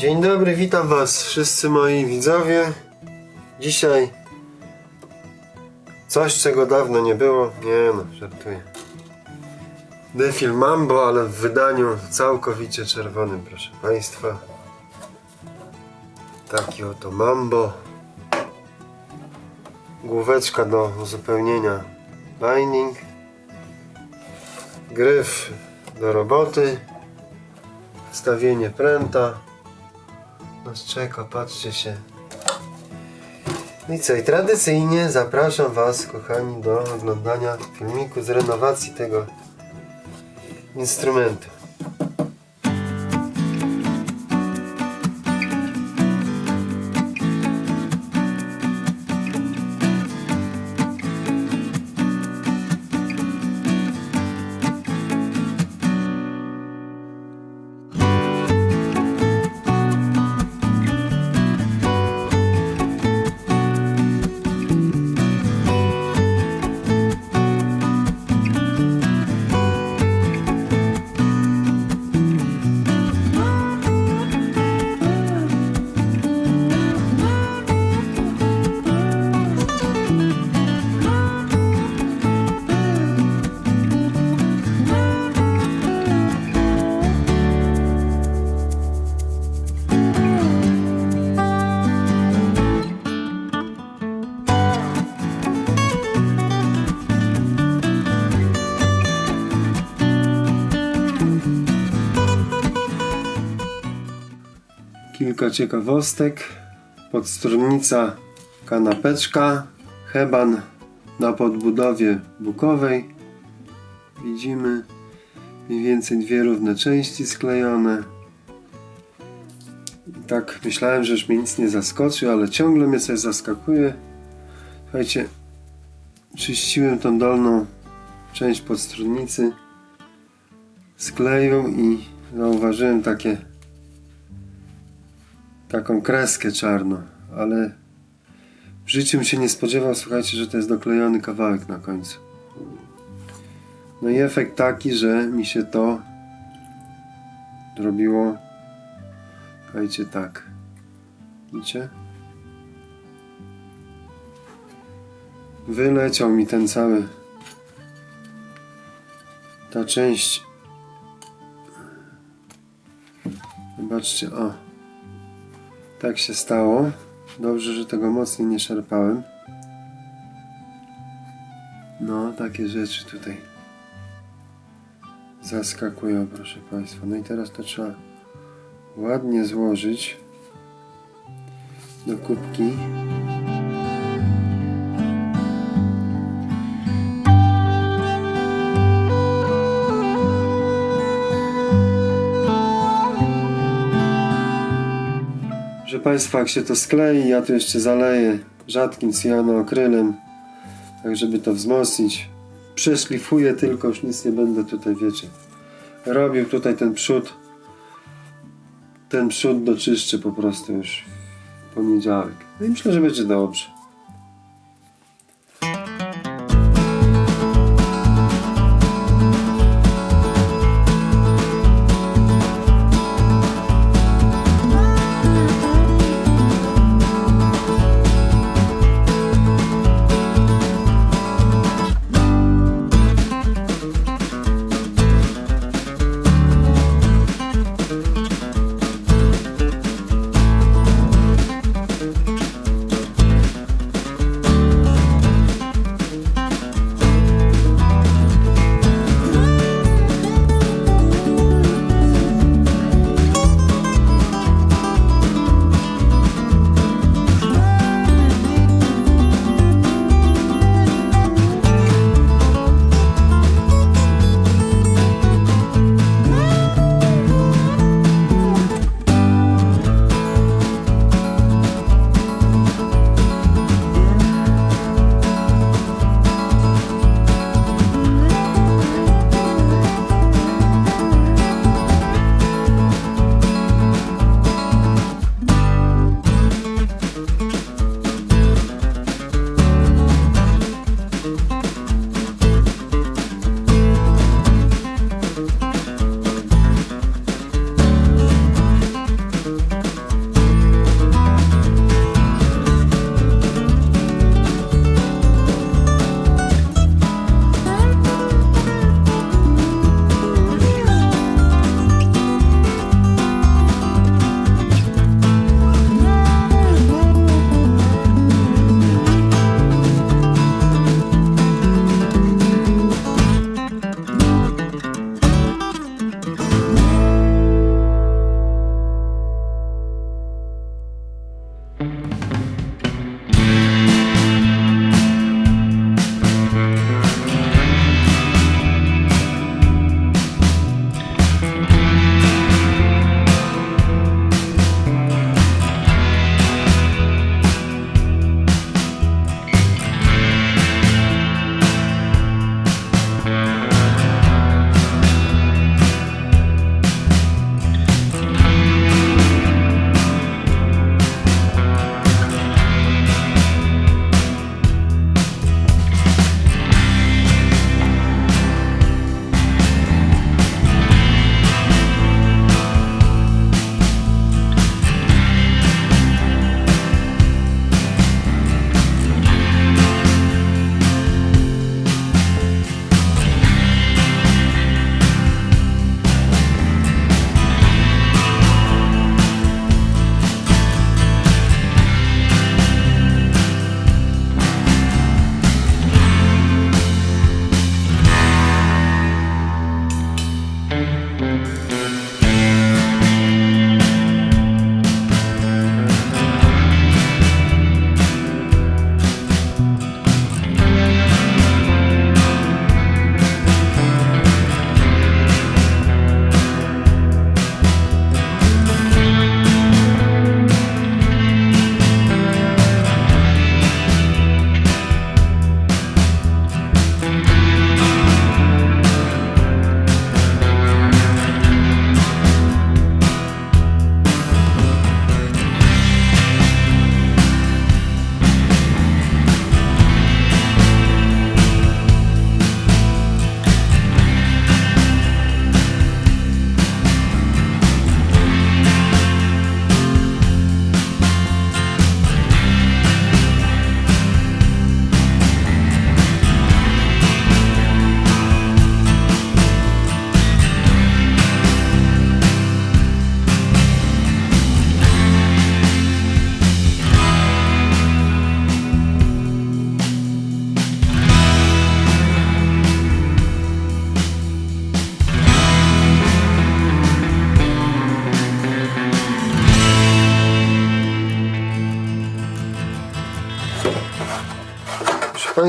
Dzień dobry, witam was wszyscy moi widzowie. Dzisiaj coś, czego dawno nie było. Nie no, żartuję. Defil Mambo, ale w wydaniu całkowicie czerwonym, proszę państwa. Taki oto Mambo. Główeczka do uzupełnienia binding. Gryf do roboty. Wstawienie pręta nas czeka, patrzcie się. No i co, i tradycyjnie zapraszam Was, kochani, do oglądania filmiku z renowacji tego instrumentu. Kilka ciekawostek. Podstronnica kanapeczka. Heban na podbudowie bukowej. Widzimy mniej więcej dwie równe części sklejone. I tak myślałem, że już mnie nic nie zaskoczy, ale ciągle mnie coś zaskakuje. Słuchajcie, czyściłem tą dolną część podstronnicy skleją i zauważyłem takie taką kreskę czarną, ale w życiu bym się nie spodziewał, słuchajcie, że to jest doklejony kawałek na końcu. No i efekt taki, że mi się to zrobiło, słuchajcie, tak. Widzicie? Wyleciał mi ten cały ta część zobaczcie, o tak się stało. Dobrze, że tego mocniej nie szarpałem. No, takie rzeczy tutaj zaskakują, proszę Państwa. No i teraz to trzeba ładnie złożyć do kubki. Proszę Państwa, jak się to sklei, ja tu jeszcze zaleję rzadkim cyjanoakrylem, tak żeby to wzmocnić. Przeszlifuję tylko, już nic nie będę tutaj, wiecie, robił tutaj ten przód. Ten przód doczyszczę po prostu już w poniedziałek. No i myślę, że będzie dobrze.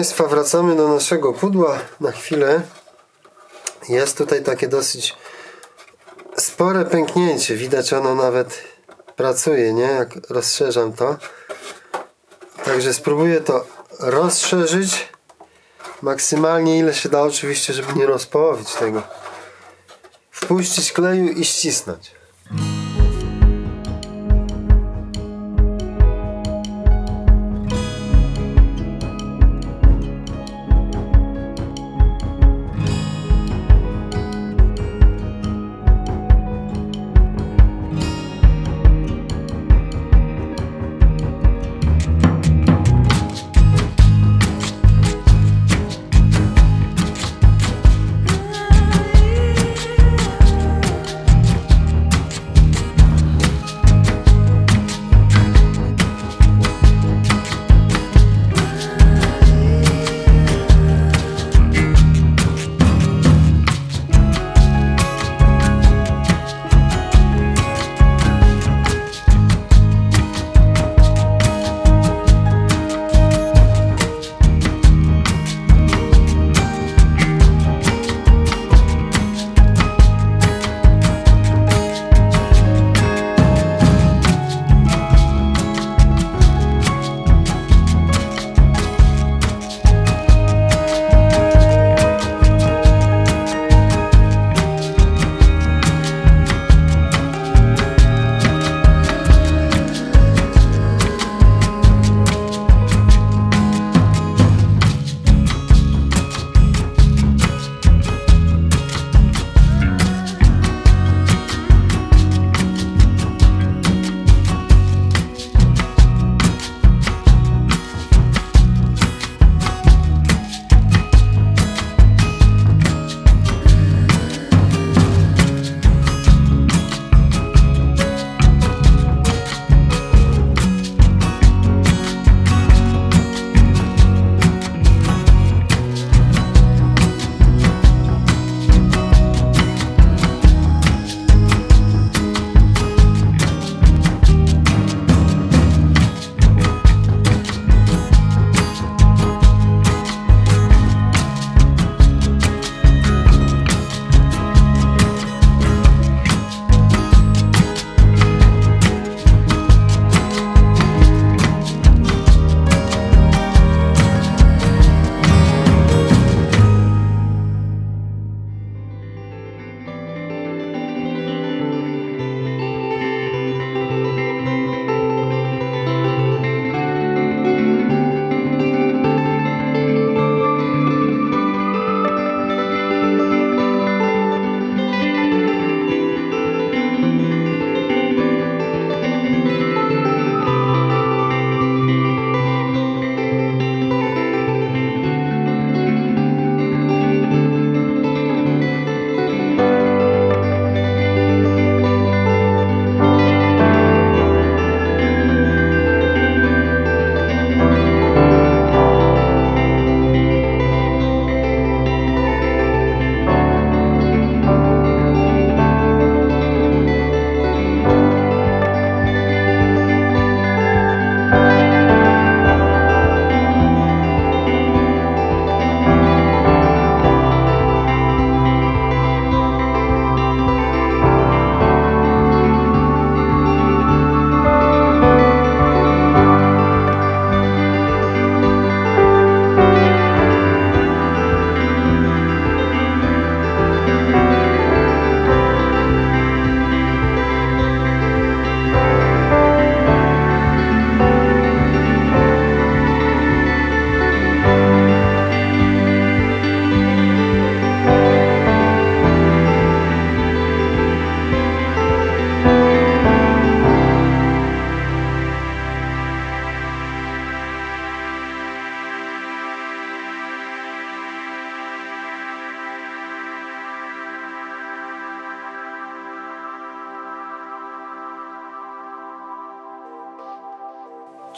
Państwa, wracamy do naszego pudła na chwilę. Jest tutaj takie dosyć spore pęknięcie. Widać ono nawet pracuje, nie? Jak rozszerzam to. Także spróbuję to rozszerzyć maksymalnie ile się da oczywiście, żeby nie rozpołowić tego. Wpuścić kleju i ścisnąć.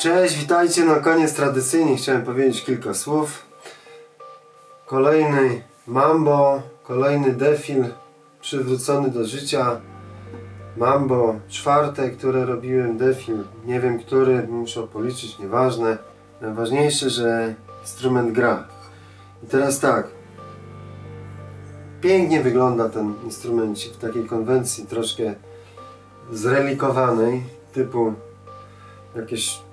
Cześć, witajcie. Na koniec tradycyjnie chciałem powiedzieć kilka słów. Kolejny Mambo, kolejny defil przywrócony do życia. Mambo czwarte, które robiłem defil, nie wiem który, muszę policzyć, nieważne. Najważniejsze, że instrument gra. I teraz tak. Pięknie wygląda ten instrumencik w takiej konwencji troszkę zrelikowanej, typu jakieś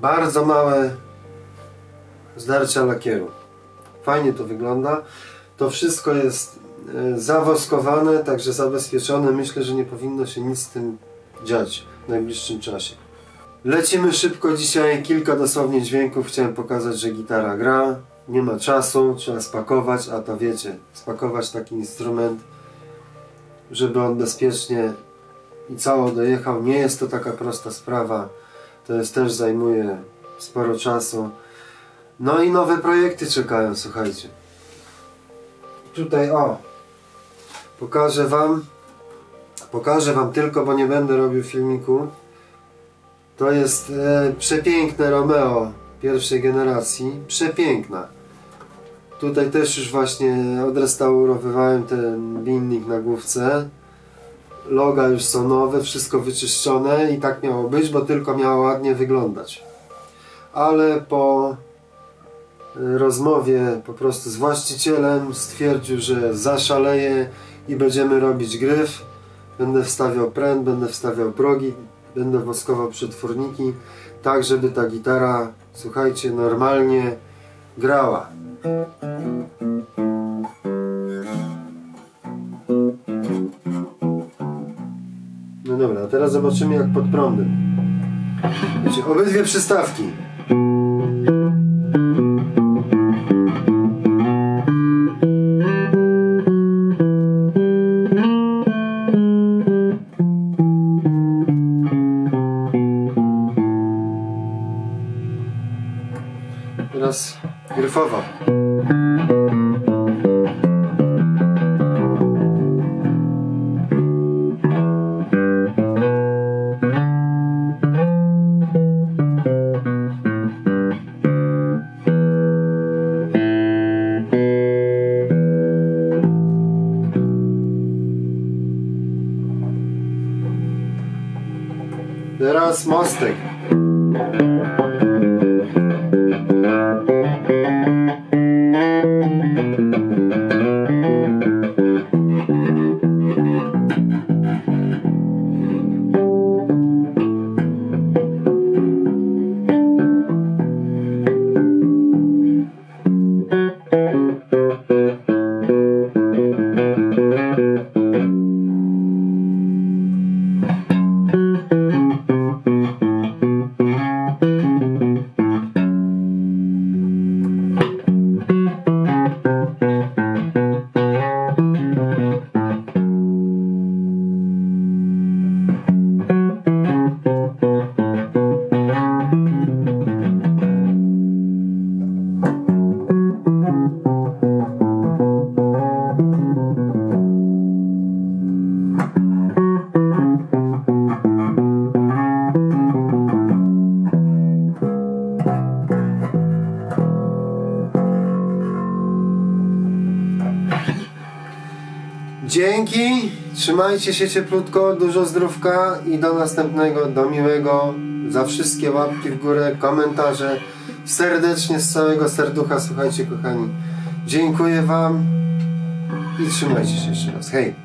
bardzo małe zdarcia lakieru. Fajnie to wygląda. To wszystko jest e, zawoskowane, także zabezpieczone. Myślę, że nie powinno się nic z tym dziać w najbliższym czasie. Lecimy szybko dzisiaj, kilka dosłownie dźwięków. Chciałem pokazać, że gitara gra. Nie ma czasu, trzeba spakować, a to wiecie, spakować taki instrument, żeby on bezpiecznie i cało dojechał. Nie jest to taka prosta sprawa. To jest też zajmuje sporo czasu. No i nowe projekty czekają, słuchajcie. Tutaj o, pokażę wam, pokażę wam tylko, bo nie będę robił filmiku. To jest e, przepiękne Romeo pierwszej generacji, przepiękna. Tutaj też już właśnie odrestaurowywałem ten linnik na główce. Loga już są nowe, wszystko wyczyszczone i tak miało być, bo tylko miało ładnie wyglądać. Ale po y, rozmowie po prostu z właścicielem stwierdził, że zaszaleje i będziemy robić gryf. Będę wstawiał pręt, będę wstawiał progi, będę woskował przetworniki, tak żeby ta gitara, słuchajcie, normalnie grała. A teraz zobaczymy jak pod prądem. Wiecie, obydwie przystawki. Teraz gryfowa. Trzymajcie się cieplutko, dużo zdrówka i do następnego, do miłego. Za wszystkie łapki w górę, komentarze. Serdecznie z całego serducha, słuchajcie kochani. Dziękuję Wam i trzymajcie się jeszcze raz. Hej!